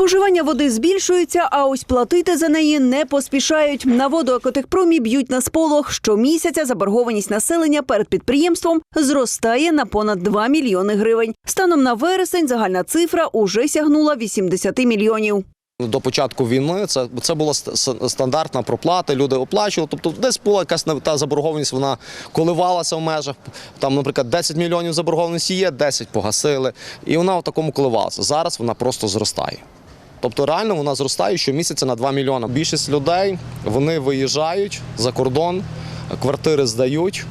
Споживання води збільшується, а ось платити за неї не поспішають. На воду екотехпромі б'ють на сполох. Щомісяця заборгованість населення перед підприємством зростає на понад 2 мільйони гривень. Станом на вересень загальна цифра уже сягнула 80 мільйонів. До початку війни це, це була ст- стандартна проплата, люди оплачували. Тобто десь була якась та заборгованість, вона коливалася в межах. Там, наприклад, 10 мільйонів заборгованості є, 10 погасили. І вона в такому коливалася. Зараз вона просто зростає. Тобто реально вона зростає щомісяця на 2 мільйони. Більшість людей вони виїжджають за кордон, квартири здають.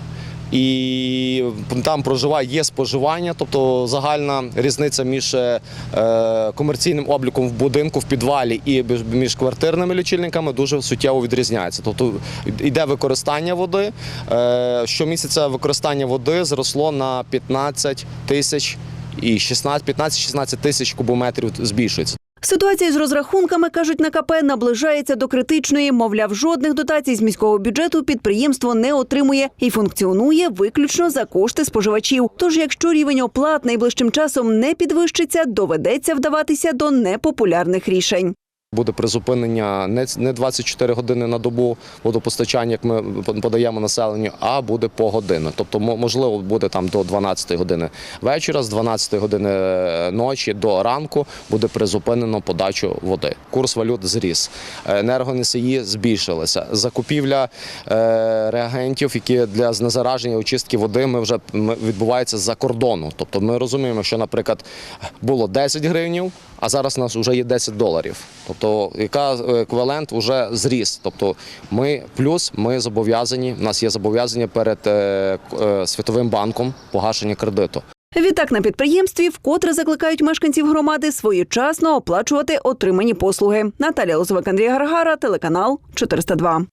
І там проживає є споживання, тобто загальна різниця між е, комерційним обліком в будинку, в підвалі і між- квартирними лічильниками дуже суттєво відрізняється. Тобто йде використання води. Е, щомісяця використання води зросло на 15 тисяч і 16 15-16 тисяч кубометрів збільшується. Ситуація з розрахунками, кажуть на КП, наближається до критичної. Мовляв, жодних дотацій з міського бюджету підприємство не отримує і функціонує виключно за кошти споживачів. Тож, якщо рівень оплат найближчим часом не підвищиться, доведеться вдаватися до непопулярних рішень. Буде призупинення не не 24 години на добу водопостачання, як ми подаємо населенню, а буде погодинно. Тобто, можливо, буде там до 12 години вечора, з 12 години е, ночі до ранку буде призупинено подачу води. Курс валют зріс, енергоносії збільшилися. Закупівля е, реагентів, які для знезараження очистки води, ми вже відбувається за кордону. Тобто, ми розуміємо, що, наприклад, було 10 гривнів, а зараз у нас вже є 10 доларів. Тобто, яка еквівалент вже зріс. Тобто, ми плюс ми зобов'язані. У нас є зобов'язання перед е, е, світовим банком погашення кредиту. Відтак на підприємстві вкотре закликають мешканців громади своєчасно оплачувати отримані послуги. Наталія Лозовик, Андрій Гаргара, телеканал 402.